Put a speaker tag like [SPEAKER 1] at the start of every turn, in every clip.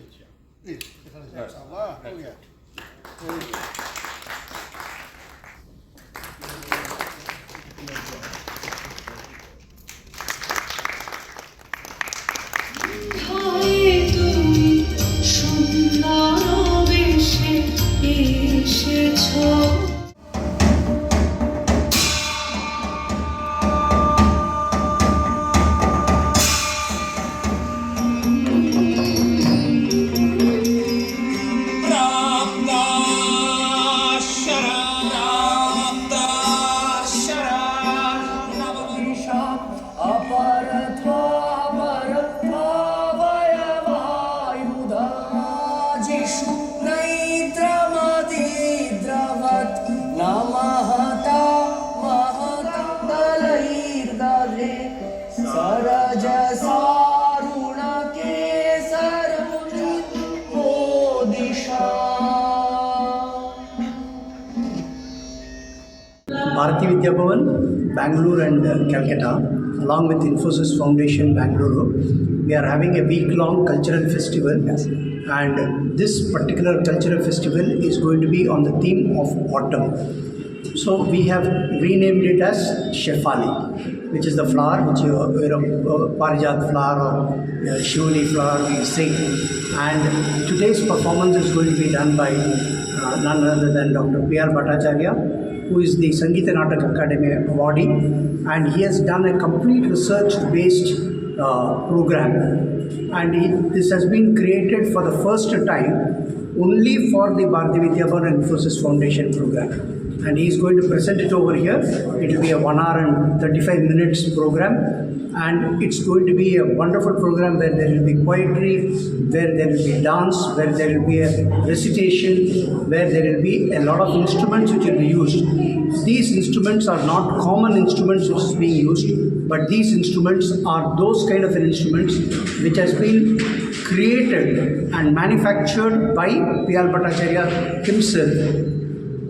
[SPEAKER 1] switch. This.
[SPEAKER 2] This is the oh yeah.
[SPEAKER 3] जिषु नमहता महतलैर्दधे सरजसारुणकेसरुणि
[SPEAKER 4] Bharati Vidya Bhavan, Bangalore and uh, Calcutta, along with Infosys Foundation Bangalore, we are having a week-long cultural festival. And this particular cultural festival is going to be on the theme of autumn. So we have renamed it as Shefali, which is the flower, which you, you know, uh, Parijat flower or uh, Shivani flower we sing. And today's performance is going to be done by uh, none other than Dr. P.R. Bhattacharya, who is the Sangeeta Natak Academy awardee, and he has done a complete research-based uh, program. And he, this has been created for the first time only for the Bharati Vidya and Infosys Foundation program. And he is going to present it over here. It will be a one hour and 35 minutes program. And it's going to be a wonderful program where there will be poetry, where there will be dance, where there will be a recitation, where there will be a lot of instruments which will be used. These instruments are not common instruments which is being used, but these instruments are those kind of instruments which has been created and manufactured by P.R. Bhattacharya himself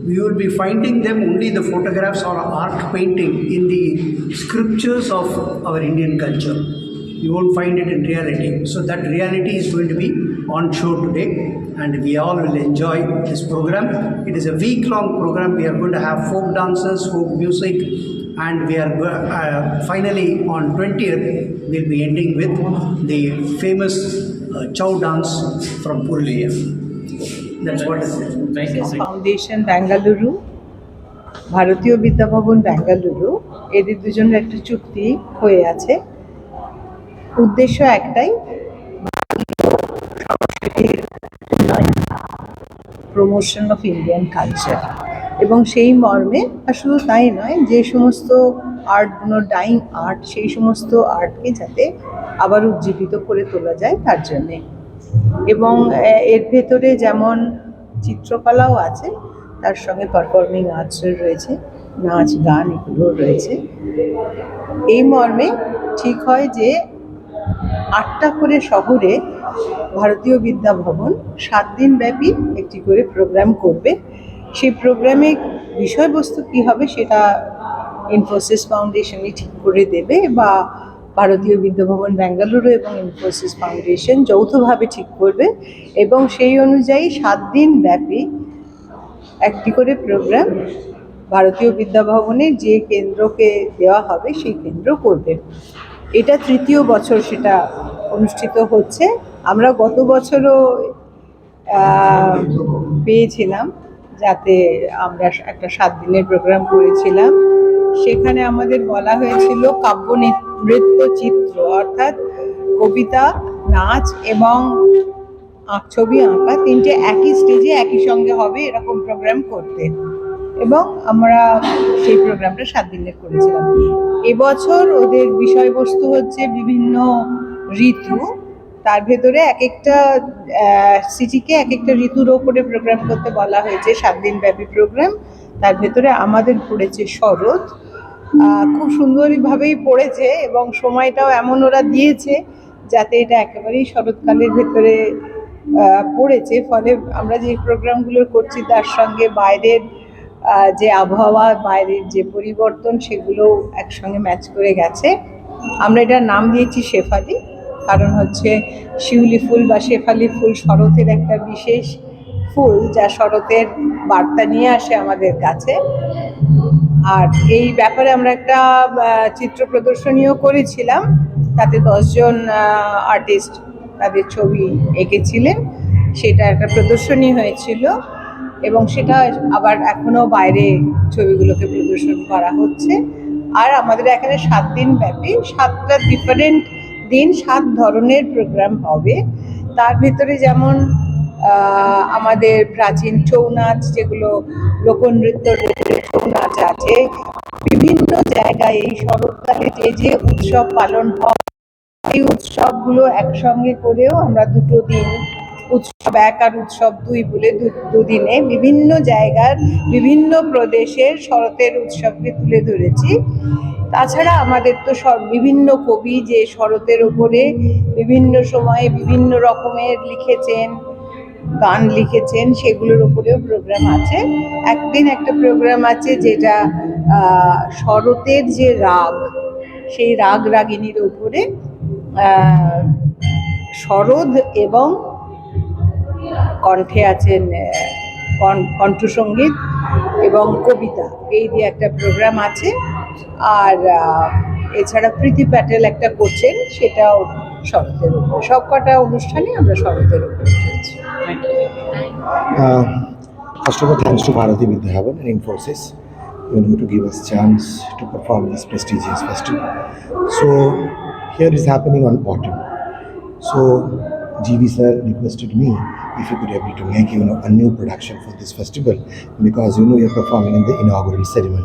[SPEAKER 4] we will be finding them only the photographs or art painting in the scriptures of our Indian culture. You won't find it in reality. So that reality is going to be on show today and we all will enjoy this program. It is a week-long program. We are going to have folk dances, folk music and we are uh, finally on 20th we'll be ending with the famous uh, chow dance from Purulia. That's what it is.
[SPEAKER 5] Foundation Bengaluru Bharatiya Vidya Bhavan Bengaluru এদের দুজনের একটা চুক্তি হয়ে আছে উদ্দেশ্য একটাই promotion of Indian culture এবং সেই মর্মে আর শুধু তাই নয়, যে সমস্ত আর্টগুলো ডাইং আর্ট সেই সমস্ত আর্টকে যাতে আবার উজ্জীবিত করে তোলা যায় তার জন্যে। এবং এর ভেতরে যেমন চিত্রকলাও আছে, তার সঙ্গে পারফর্মিং আর্টসের রয়েছে, নাচ, গান এগুলোও রয়েছে। এই মর্মে ঠিক হয় যে আটটা করে শহরে ভারতীয় বিদ্যা ভবন সাত দিন ব্যাপী একটি করে প্রোগ্রাম করবে। সেই প্রোগ্রামে বিষয়বস্তু কী হবে সেটা ইনফোসিস ফাউন্ডেশনই ঠিক করে দেবে বা ভারতীয় বিদ্যাভবন বেঙ্গালুরু এবং ইনফোসিস ফাউন্ডেশন যৌথভাবে ঠিক করবে এবং সেই অনুযায়ী সাত দিন ব্যাপী একটি করে প্রোগ্রাম ভারতীয় বিদ্যাভবনে যে কেন্দ্রকে দেওয়া হবে সেই কেন্দ্র করবে। এটা তৃতীয় বছর সেটা অনুষ্ঠিত হচ্ছে। আমরা গত বছরও পেয়েছিলাম। যাতে আমরা একটা সাত দিনের প্রোগ্রাম করেছিলাম। সেখানে আমাদের বলা হয়েছিল কাব্য নৃত্য চিত্র, অর্থাৎ কবিতা, নাচ এবং ছবি আঁকা তিনটে একই স্টেজে একই সঙ্গে হবে এরকম প্রোগ্রাম করতে। এবং আমরা সেই প্রোগ্রামটা সাত দিনের করেছিলাম। এবছর ওদের বিষয়বস্তু হচ্ছে বিভিন্ন ঋতু। তার ভেতরে এক একটা সিটিকে এক একটা ঋতুর ওপরে প্রোগ্রাম করতে বলা হয়েছে সাত দিন ব্যাপী প্রোগ্রাম তার ভেতরে আমাদের পড়েছে শরৎ। খুব সুন্দরভাবেই পড়েছে এবং সময়টাও এমন ওরা দিয়েছে যাতে এটা একেবারেই শরৎকালের ভেতরে পড়েছে। ফলে আমরা যে প্রোগ্রামগুলো করছি তার সঙ্গে বাইরের যে আবহাওয়া, বাইরের যে পরিবর্তন সেগুলো একসঙ্গে ম্যাচ করে গেছে। আমরা এটার নাম দিয়েছি শেফালি। কারণ হচ্ছে শিউলি ফুল বা শেফালি ফুল শরতের একটা বিশেষ ফুল যা শরতের বার্তা নিয়ে আসে আমাদের কাছে। আর এই ব্যাপারে আমরা একটা চিত্র প্রদর্শনীও করেছিলাম। তাতে দশজন আর্টিস্ট তাদের ছবি এঁকেছিলেন। সেটা একটা প্রদর্শনী হয়েছিল এবং সেটা আবার এখনও বাইরে ছবিগুলোকে প্রদর্শন করা হচ্ছে। আর আমাদের এখানে সাত দিন ব্যাপী সাতটা ডিফারেন্ট দিন সাত ধরনের প্রোগ্রাম হবে। তার ভিতরে যেমন আমাদের প্রাচীন ছৌ নাচ, যেগুলো লোকনৃত্য ছৌ নাচ আছে, বিভিন্ন জায়গায় এই শরৎকালে যে যে উৎসব পালন হয়, এই উৎসবগুলো একসঙ্গে করেও আমরা দুটো দিন উৎসব এক আর উৎসব দুই বলে দুদিনে বিভিন্ন জায়গার বিভিন্ন প্রদেশের শরতের উৎসবকে তুলে ধরেছি। তাছাড়া আমাদের তো সব বিভিন্ন কবি যে শরতের ওপরে বিভিন্ন সময়ে বিভিন্ন রকমের লিখেছেন, গান লিখেছেন, সেগুলোর উপরেও প্রোগ্রাম আছে। একদিন একটা প্রোগ্রাম আছে যেটা শরতের যে রাগ, সেই রাগ রাগিনীর উপরে শরৎ এবং কণ্ঠে আছেন কণ্ঠসঙ্গীত এবং কবিতা। এই দিয়ে একটা প্রোগ্রাম আছে। আর এছাড়া প্রীতি প্যাটেল একটা করছেন সেটাও শরতের উপর। সব কটা অনুষ্ঠানে আমরা শরতের উপর
[SPEAKER 6] first of all Bharati Vidya Bhavan and Infosys you to perform this prestigious festival so here is happening on autumn so GV sir requested me if you could able to make you know a new production for this festival because you know you're performing in the inaugural ceremony.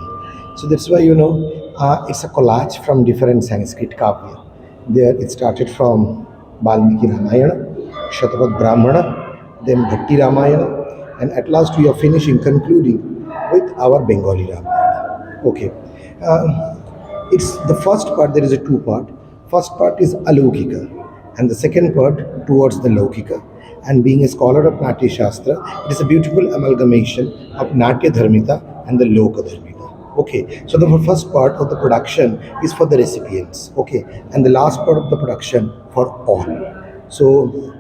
[SPEAKER 6] So that's why you know uh, it's a collage from different Sanskrit kavya. There it started from Valmiki Ramayana, Shatapat Brahmana, then Bhakti Ramayana, and at last we are finishing, concluding with our Bengali Ramayana. Okay. Uh, it's the first part, there is a two part. First part is Alaukika, and the second part towards the Laukika. And being a scholar of Natya Shastra, it is a beautiful amalgamation of Natya Dharmita and the Loka Dharmita. Okay, so the first part of the production is for the recipients, okay, and the last part of the production for all. So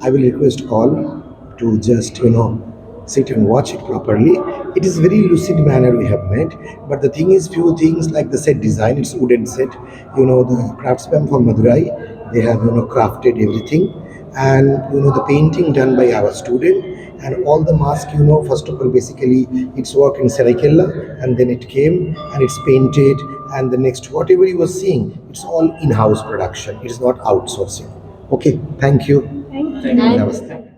[SPEAKER 6] I will request all to just, you know, sit and watch it properly. It is very lucid manner we have made, but the thing is, few things like the set design, it's wooden set. You know, the craftsmen from Madurai, they have, you know, crafted everything. And, you know, the painting done by our student and all the mask, you know, first of all, basically, it's work in Seraikella and then it came and it's painted. And the next, whatever you were seeing, it's all in house production, it is not outsourcing. Okay, thank you.
[SPEAKER 5] Thank you.
[SPEAKER 6] Namaste.